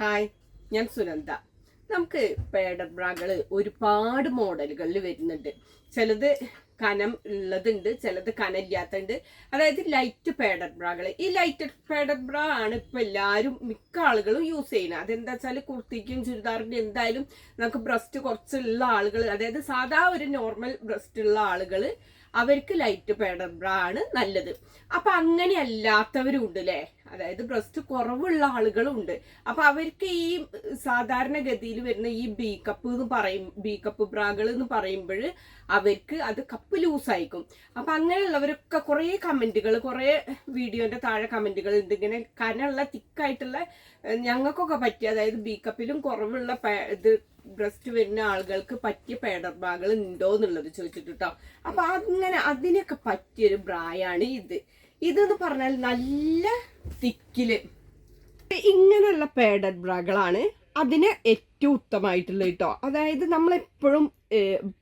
Hi ഞാൻ സുനന്ദ. നമുക്ക് പേഡർ ബ്രാകൾ ഒരുപാട് മോഡലുകളിൽ വരുന്നുണ്ട്. ചിലത് കനം ഉള്ളതുണ്ട് ചിലത് കനമില്ലാത്തുണ്ട് അതായത് ലൈറ്റ് പേഡർ ബ്രാകൾ ഈ ലൈറ്റ് പേഡർ ബ്രാ ആണ് ഇപ്പോൾ എല്ലാവരും മിക്ക ആളുകളും യൂസ് ചെയ്യുന്നത്. അതെന്താ വെച്ചാൽ കുർത്തിക്കും ചുരിദാറിന്റെ എന്തായാലും നമുക്ക് ബ്രസ്റ്റ് കുറച്ചുള്ള ആളുകൾ അതായത് സാധാ ഒരു നോർമൽ ബ്രസ്റ്റ് ഉള്ള ആളുകൾ അവർക്ക് ലൈറ്റ് ആണ് നല്ലത്. അപ്പൊ അങ്ങനെ അല്ലാത്തവരും ഉണ്ട് അല്ലേ അതായത് ബ്രസ്റ്റ് കുറവുള്ള ആളുകളും ഉണ്ട് അപ്പൊ അവർക്ക് ഈ സാധാരണഗതിയിൽ വരുന്ന ഈ ബി കപ്പ് എന്ന് പറയും ബി കപ്പ് ബ്രാകൾ എന്ന് പറയുമ്പോൾ അവർക്ക് അത് കപ്പ് ലൂസ് ആയിരിക്കും. അപ്പൊ അങ്ങനെയുള്ളവരൊക്കെ കുറേ കമന്റുകൾ കുറേ വീഡിയോന്റെ താഴെ കമന്റുകൾ ഉണ്ട്. ഇങ്ങനെ കനുള്ള തിക്കായിട്ടുള്ള ഞങ്ങൾക്കൊക്കെ പറ്റിയ അതായത് ബി കപ്പിലും കുറവുള്ള ഇത് ബ്രസ്റ്റ് വരുന്ന ആളുകൾക്ക് പറ്റിയ പേഡർ ബാഗുകൾ ഉണ്ടോ എന്നുള്ളത് ചോദിച്ചിട്ട് കേട്ടോ അപ്പൊ അങ്ങനെ അതിനൊക്കെ പറ്റിയൊരു ബ്രായാണ് ഇത്. ഇതെന്ന് പറഞ്ഞാൽ നല്ല തിക്കിൽ ഇങ്ങനെയുള്ള പേഡഡ് ബ്രാകളാണ് അതിന് ഏറ്റവും ഉത്തമമായിട്ടുള്ള കേട്ടോ അതായത് നമ്മളെപ്പോഴും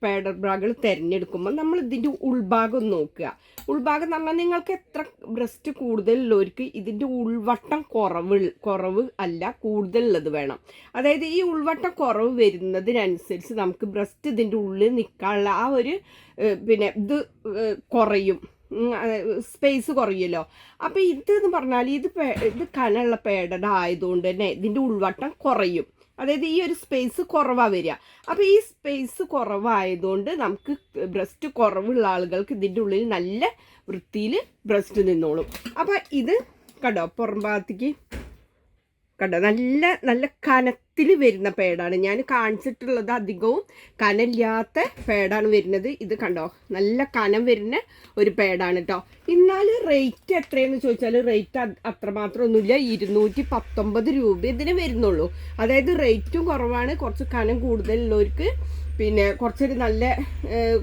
പേഡഡ് ബ്രാകൾ തിരഞ്ഞെടുക്കുമ്പോൾ നമ്മൾ ഇതിന്റെ ഉൾഭാഗം നോക്കുക. ഉൾഭാഗം എന്ന് പറഞ്ഞാൽ നിങ്ങൾക്ക് എത്ര ബ്രസ്റ്റ് കൂടുതലുള്ളവർക്ക് ഇതിന്റെ ഉൾവട്ടം കുറവ് കുറവ് അല്ല കൂടുതലുള്ളത് വേണം. അതായത് ഈ ഉൾവട്ടം കുറവ് വരുന്നതിനനുസരിച്ച് നമുക്ക് ബ്രസ്റ്റ് ഇതിന്റെ ഉള്ളിൽ നിൽക്കാനുള്ള ആ ഒരു പിന്നെ ഇത് കുറയും. സ്പേസ് കുറയുമല്ലോ. അപ്പൊ ഇത് എന്ന് പറഞ്ഞാൽ ഇത് ഇത് കനുള്ള പേഡഡ് ആയതുകൊണ്ട് തന്നെ ഇതിന്റെ ഉൾവട്ടം കുറയും. അതായത് ഈ ഒരു സ്പേസ് കുറവാ വരിക. അപ്പൊ ഈ സ്പേസ് കുറവായതുകൊണ്ട് നമുക്ക് ബ്രസ്റ്റ് കുറവുള്ള ആളുകൾക്ക് ഇതിന്റെ ഉള്ളിൽ നല്ല വൃത്തിയിൽ ബ്രസ്റ്റ് നിന്നോളും. അപ്പൊ ഇത് കണ്ടോ പുറം ഭാഗത്തേക്ക് കണ്ടോ? നല്ല നല്ല കനത്തിൽ വരുന്ന പേടാണ്. ഞാൻ കാണിച്ചിട്ടുള്ളത് അധികവും കനമില്ലാത്ത പേടാണ് വരുന്നത്. ഇത് കണ്ടോ? നല്ല കനം വരുന്ന ഒരു പേടാണ് കേട്ടോ എന്നാൽ റേറ്റ് എത്രയെന്ന് ചോദിച്ചാൽ റേറ്റ് അത്രമാത്രം ഒന്നുമില്ല. ഇരുന്നൂറ്റി പത്തൊമ്പത് രൂപ ഇതിന് വരുന്നുള്ളൂ. അതായത് റേറ്റും കുറവാണ്. കുറച്ച് കനം കൂടുതലുള്ളവർക്ക് പിന്നെ കുറച്ചൊരു നല്ല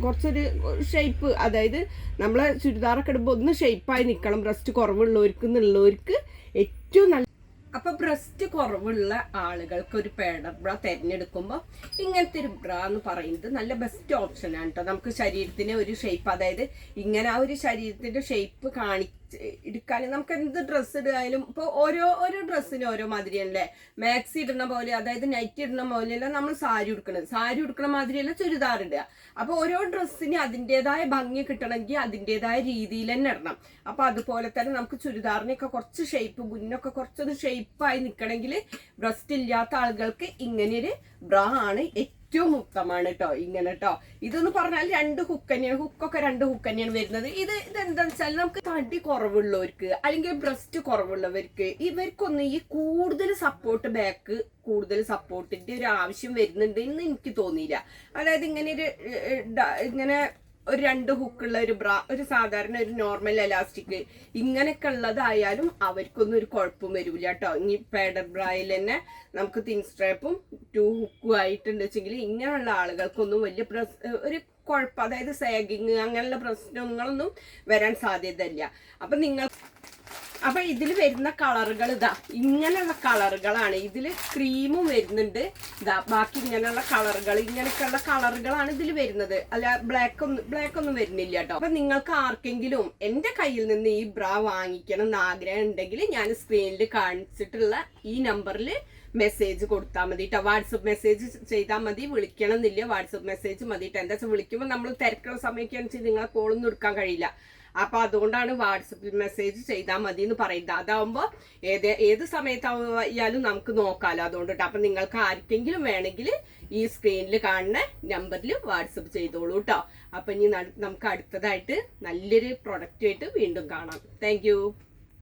കുറച്ചൊരു ഷേപ്പ് അതായത് നമ്മളെ ചുരിദാറൊക്കെ ഇടുമ്പോൾ ഒന്ന് ഷേപ്പായി നിൽക്കണം ബ്രസ്റ്റ് കുറവുള്ളവർക്ക് എന്നുള്ളവർക്ക് ഏറ്റവും നല്ല അപ്പൊ ബ്രസ്റ്റ് കുറവുള്ള ആളുകൾക്ക് ഒരു പേഡർ ബ്ര തിരഞ്ഞെടുക്കുമ്പോൾ ഇങ്ങനത്തെ ഒരു ബ്ര എന്ന് പറയുന്നത് നല്ല ബെസ്റ്റ് ഓപ്ഷനാണ് കേട്ടോ നമുക്ക് ശരീരത്തിന് ഒരു ഷേപ്പ് അതായത് ഇങ്ങനെ ആ ഒരു ശരീരത്തിന്റെ ഷേപ്പ് കാണിച്ച് എടുക്കാൻ നമുക്ക് എന്ത് ഡ്രസ്സ് ഇടായാലും ഇപ്പോൾ ഓരോ ഓരോ ഡ്രസ്സിനും ഓരോ മാതിരിയല്ലേ? മാക്സി ഇടുന്ന പോലെ അതായത് നൈറ്റ് ഇടുന്ന പോലെയല്ല നമ്മൾ സാരി ഉടുക്കണത്. സാരി ഉടുക്കണ മാതിരിയല്ല ചുരിദാർ ഇടുക. അപ്പോൾ ഓരോ ഡ്രസ്സിന് അതിന്റെതായ ഭംഗി കിട്ടണമെങ്കിൽ അതിന്റെതായ രീതിയിൽ തന്നെ ഇടണം. അപ്പോൾ അതുപോലെ തന്നെ നമുക്ക് ചുരിദാറിനൊക്കെ കുറച്ച് ഷേപ്പ് മുന്നൊക്കെ കുറച്ചൊന്ന് ഷേപ്പായി നിൽക്കണമെങ്കിൽ ബ്രസ്റ്റ് ഇല്ലാത്ത ആളുകൾക്ക് ഒരു ബ്രാ ആണ് ഏറ്റവും ഉത്തമമാണ് കേട്ടോ ഇങ്ങനെ കേട്ടോ ഇതെന്ന് പറഞ്ഞാൽ രണ്ട് ഹുക്ക് തന്നെയാണ് ഹുക്കൊക്കെ രണ്ട് ഹുക്ക് തന്നെയാണ് വരുന്നത്. ഇത് ഇതെന്താണെന്ന് വെച്ചാൽ നമുക്ക് തടി കുറവുള്ളവർക്ക് അല്ലെങ്കിൽ ബ്രസ്റ്റ് കുറവുള്ളവർക്ക് ഇവർക്കൊന്ന് ഈ കൂടുതൽ സപ്പോർട്ട് ബാക്ക് കൂടുതൽ സപ്പോർട്ടിന്റെ ഒരു ആവശ്യം വരുന്നുണ്ട് എന്ന് എനിക്ക് തോന്നിയില്ല. അതായത് ഇങ്ങനെ ഒരു ഇങ്ങനെ ഒരു രണ്ട് ഹുക്കുള്ള ഒരു ബ്രാ ഒരു സാധാരണ ഒരു നോർമൽ എലാസ്റ്റിക് ഇങ്ങനെയൊക്കെ ഉള്ളതായാലും അവർക്കൊന്നും ഒരു കുഴപ്പം വരില്ല കേട്ടോ ഇനി പേഡർ ബ്രായിൽ തന്നെ നമുക്ക് തിൻ സ്ട്രാപ്പും ടു ഹുക്കും ആയിട്ടുണ്ട് വെച്ചെങ്കിൽ ഇങ്ങനെയുള്ള ആളുകൾക്കൊന്നും വലിയ പ്രസ് ഒരു കുഴപ്പം അതായത് സാഗിങ് അങ്ങനെയുള്ള പ്രശ്നങ്ങളൊന്നും വരാൻ സാധ്യതയില്ല. അപ്പം നിങ്ങൾ അപ്പൊ ഇതിൽ വരുന്ന കളറുകൾ ഇതാ ഇങ്ങനെയുള്ള കളറുകളാണ്. ഇതിൽ ക്രീമും വരുന്നുണ്ട്. ഇതാ ബാക്കി ഇങ്ങനെയുള്ള കളറുകൾ ഇങ്ങനെയൊക്കെയുള്ള കളറുകളാണ് ഇതിൽ വരുന്നത്. അല്ല ബ്ലാക്ക് ഒന്നും ബ്ലാക്ക് ഒന്നും വരുന്നില്ല കേട്ടോ. അപ്പൊ നിങ്ങൾക്ക് ആർക്കെങ്കിലും എന്റെ കയ്യിൽ നിന്ന് ഈ ബ്രാ വാങ്ങിക്കണം എന്ന് ആഗ്രഹം ഉണ്ടെങ്കിൽ ഞാൻ സ്ക്രീനിൽ കാണിച്ചിട്ടുള്ള ഈ നമ്പറിൽ മെസ്സേജ് കൊടുത്താൽ മതി കേട്ടോ. വാട്സപ്പ് മെസ്സേജ് ചെയ്താൽ മതി. വിളിക്കണം എന്നില്ല വാട്സപ്പ് മെസ്സേജ് മതി കേട്ടോ. എന്താ വെച്ചാൽ വിളിക്കുമ്പോൾ നമ്മൾ തിരക്കുള്ള സമയമൊക്കെ ആണെന്ന് നിങ്ങളെ കോളൊന്നും എടുക്കാൻ കഴിയില്ല. അപ്പൊ അതുകൊണ്ടാണ് വാട്സപ്പിൽ മെസ്സേജ് ചെയ്താൽ മതി എന്ന് പറയുന്നത്. അതാവുമ്പോൾ ഏത് ഏത് സമയത്തായാലും നമുക്ക് നോക്കാലോ അതുകൊണ്ട് അപ്പൊ നിങ്ങൾക്ക് ആർക്കെങ്കിലും വേണമെങ്കിൽ ഈ സ്ക്രീനിൽ കാണുന്ന നമ്പറിൽ വാട്സപ്പ് ചെയ്തോളൂ കേട്ടോ അപ്പൊ ഇനി നമുക്ക് അടുത്തതായിട്ട് നല്ലൊരു പ്രൊഡക്റ്റ് ആയിട്ട് വീണ്ടും കാണാം. താങ്ക്